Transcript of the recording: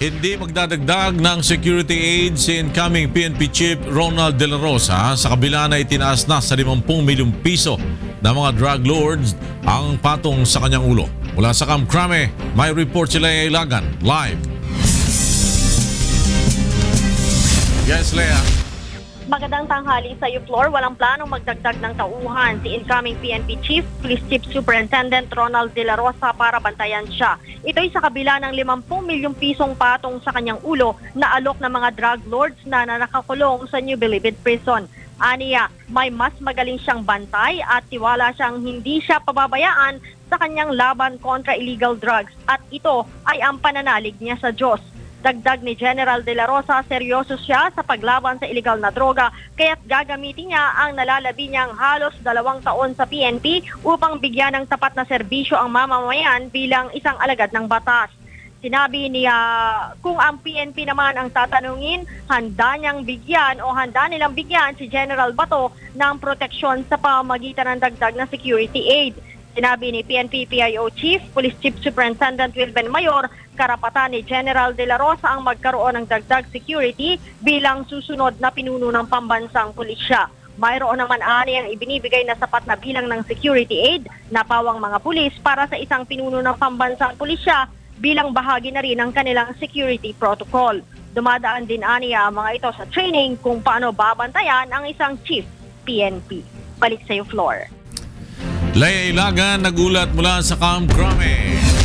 Hindi magdadagdag ng security aid si incoming PNP Chief Ronald De La Rosa sa kabila na itinaas na sa 50 milyong piso ng mga drug lords ang patong sa kanyang ulo. Mula sa Camp Crame, may report sila Ilagan live. Yes, Lea. Magandang tanghali sa Floor. Walang planong magdagdag ng tauhan si incoming PNP Chief, Police Chief Superintendent Ronald De La Rosa para bantayan siya. Ito'y sa kabila ng 50 milyong pisong patong sa kanyang ulo na alok ng mga drug lords na nakakulong sa New Bilibid Prison. Aniya, may mas magaling siyang bantay at tiwala siyang hindi siya pababayaan sa kanyang laban kontra illegal drugs at ito ay ang pananalig niya sa Diyos. Dagdag ni General De La Rosa, seryoso siya sa paglaban sa illegal na droga kaya't gagamitin niya ang nalalabi niyang halos dalawang taon sa PNP upang bigyan ng tapat na serbisyo ang mamamayan bilang isang alagad ng batas. Sinabi niya kung ang PNP naman ang tatanungin, handa niyang bigyan o handa nilang bigyan si General Bato ng proteksyon sa pamamagitan ng dagdag na security aid. Sinabi ni PNP PIO Chief, Police Chief Superintendent Wilben Mayor, karapatan ni General De La Rosa ang magkaroon ng dagdag security bilang susunod na pinuno ng pambansang pulisya. Mayroon naman ani ang ibinibigay na sapat na bilang ng security aid na pawang mga pulis para sa isang pinuno ng pambansang pulisya bilang bahagi na rin ng kanilang security protocol. Dumadaan din aniya ang mga ito sa training kung paano babantayan ang isang chief PNP. Balik sa iyo, Floor. Lea Ilagan nagulat mula sa Camp Crame.